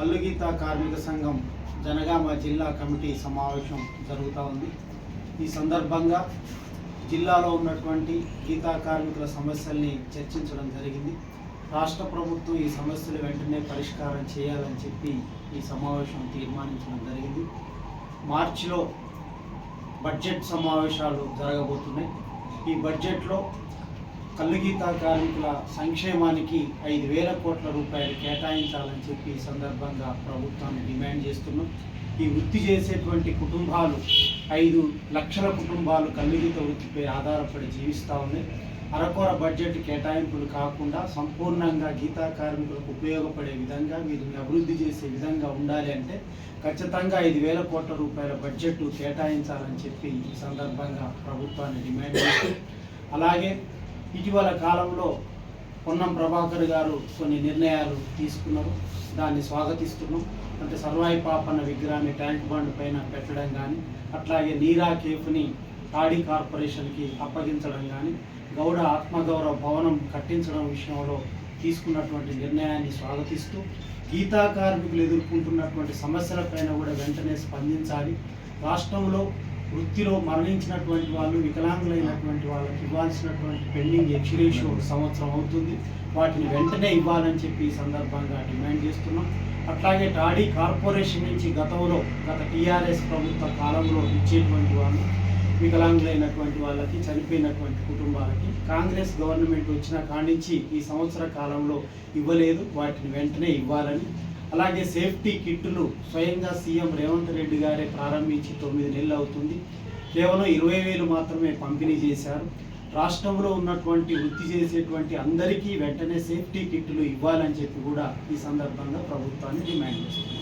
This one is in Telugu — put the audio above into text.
కల్లుగీత కార్మిక సంఘం జనగామ జిల్లా కమిటీ సమావేశం జరుగుతూ ఉంది. ఈ సందర్భంగా జిల్లాలో ఉన్నటువంటి గీతా కార్మికుల సమస్యల్ని చర్చించడం జరిగింది. రాష్ట్ర ప్రభుత్వం ఈ సమస్యలు వెంటనే పరిష్కారం చేయాలని చెప్పి ఈ సమావేశం తీర్మానించడం జరిగింది. మార్చిలో బడ్జెట్ సమావేశాలు జరగబోతున్నాయి. ఈ బడ్జెట్లో కల్లుగీత కార్మికుల సంక్షేమానికి ఐదు వేల కోట్ల రూపాయలు కేటాయించాలని చెప్పి ఈ సందర్భంగా ప్రభుత్వాన్ని డిమాండ్ చేస్తున్నాం. ఈ వృత్తి చేసేటువంటి కుటుంబాలు ఐదు లక్షల కుటుంబాలు కల్లుగీత వృత్తిపై ఆధారపడి జీవిస్తూ ఉన్నాయి. అరకొర బడ్జెట్ కేటాయింపులు కాకుండా సంపూర్ణంగా గీతా కార్మికులకు ఉపయోగపడే విధంగా వీరిని అభివృద్ధి చేసే విధంగా ఉండాలి అంటే ఖచ్చితంగా ఐదు వేల కోట్ల రూపాయల బడ్జెట్ కేటాయించాలని చెప్పి ఈ సందర్భంగా ప్రభుత్వాన్ని డిమాండ్ చేస్తూ అలాగే ఇటీవల కాలంలో పొన్నం ప్రభాకర్ గారు కొన్ని నిర్ణయాలు తీసుకున్నారు. దాన్ని స్వాగతిస్తున్నాం. అంటే సర్వాయి పాపన్న విగ్రహాన్ని ట్యాంక్ బండ్ పైన పెట్టడం కానీ అట్లాగే నీరా కేఫ్ని టాడీ కార్పొరేషన్కి అప్పగించడం కానీ గౌడ ఆత్మగౌరవ భవనం కట్టించడం విషయంలో తీసుకున్నటువంటి నిర్ణయాన్ని స్వాగతిస్తూ గీతా కార్మికులు ఎదుర్కొంటున్నటువంటి సమస్యలపైన కూడా వెంటనే స్పందించాలి. రాష్ట్రంలో వృత్తిలో మరణించినటువంటి వాళ్ళు వికలాంగులైనటువంటి వాళ్ళకి ఇవ్వాల్సినటువంటి పెండింగ్ ఎక్స్రేషియో ఒక సంవత్సరం అవుతుంది. వాటిని వెంటనే ఇవ్వాలని చెప్పి ఈ సందర్భంగా డిమాండ్ చేస్తున్నాం. అట్లాగే టాడీ కార్పొరేషన్ నుంచి గతంలో గత టీఆర్ఎస్ ప్రభుత్వ కాలంలో ఇచ్చేటువంటి వాళ్ళు వికలాంగులైనటువంటి వాళ్ళకి చనిపోయినటువంటి కుటుంబాలకి కాంగ్రెస్ గవర్నమెంట్ వచ్చిన కానించి ఈ సంవత్సర కాలంలో ఇవ్వలేదు. వాటిని వెంటనే ఇవ్వాలని అలాగే సేఫ్టీ కిట్టులు స్వయంగా సీఎం రేవంత్ రెడ్డి గారే ప్రారంభించి తొమ్మిది నెలలు అవుతుంది. కేవలం ఇరవై వేలు మాత్రమే పంపిణీ చేశారు. రాష్ట్రంలో ఉన్నటువంటి వృత్తి చేసేటువంటి అందరికీ వెంటనే సేఫ్టీ కిట్టులు ఇవ్వాలని చెప్పి కూడా ఈ సందర్భంగా ప్రభుత్వాన్ని డిమాండ్ చేస్తుంది